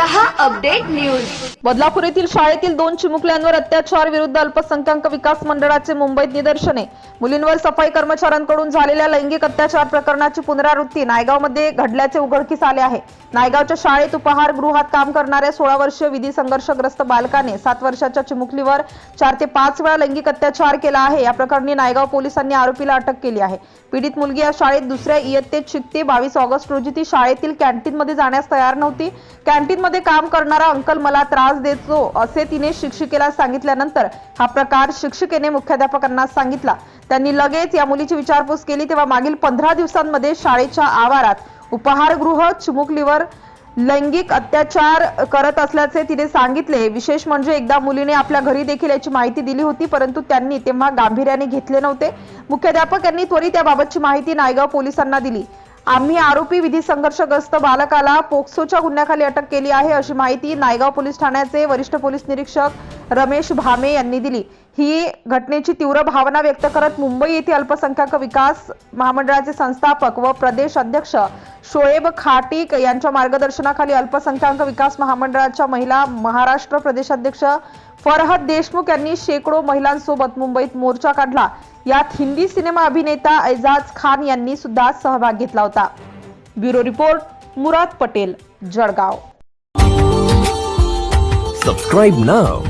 रहा update news Badlapur येथील शाळेतील दोन चिमुकल्यांवर अत्याचार विरुद्ध अल्पसंख्याक विकास मंडळाचे मुंबईत निदर्शने. मुलींवर सफाई कर्मचाऱ्यांकडून झालेल्या लैंगिक अत्याचार प्रकरणाची पुनरावृत्ती नायगावमध्ये घडल्याचे उघडकीस आले आहे. नायगावच्या शाळेत उपहारगृहात काम करणाऱ्या सोळा वर्षीय विधी संघर्षग्रस्त बालकाने सात वर्षाच्या चिमुकलीवर चार ते पाच वेळा लैंगिक अत्याचार केला आहे. या प्रकरणी नायगाव पोलिसांनी आरोपीला अटक केली आहे. पीडित मुलगी या शाळेत दुसऱ्या इयत्तेत शिकते. बावीस ऑगस्ट रोजी ती शाळेतील कॅन्टीनमध्ये जाण्यास तयार नव्हती. कॅन्टीनमध्ये काम करणारा अंकल मला त्रास देतो असे तिने शिक्षिकेला सांगितल्यानंतर हा प्रकार शिक्षिकेने मुख्याध्यापकांना सांगितला. त्यांनी लगेच या मुलीची विचारपूस केली. तेव्हा मागील पंधरा दिवसांमध्ये शाळेच्या आवारात उपहारगृह चिमुकलीवर लैंगिक अत्याचार करत असल्याचे तिने सांगितले. विशेष म्हणजे एकदा मुलीने आपल्या घरी देखील याची माहिती दिली होती परंतु त्यांनी तेव्हा गांभीर्याने घेतले नव्हते. मुख्याध्यापक यांनी त्वरित याबाबतची माहिती नायगाव पोलिसांना दिली. आम्ही आरोपी विधी संघर्षग्रस्त बालकाला पोक्सोच्या गुन्ह्याखाली अटक केली आहे अशी माहिती नायगाव पोलीस ठाण्याचे वरिष्ठ पोलीस निरीक्षक रमेश भामे यांनी दिली. ही घटनेची तीव्र भावना व्यक्त करत मुंबई येथे अल्पसंख्याक विकास महामंडळाचे संस्थापक व प्रदेश अध्यक्ष शोएब खाटीक यांच्या मार्गदर्शनाखाली अल्पसंख्याक विकास महामंडळाच्या महिला महाराष्ट्र प्रदेशाध्यक्ष फरहद देशमुख यांनी शेकडो महिलांसोबत मुंबईत मोर्चा काढला. यात हिंदी सिनेमा अभिनेता एजाज खान यांनी सुद्धा सहभाग घेतला होता. Bureau report Murad Patel Jalgaon. Subscribe नाव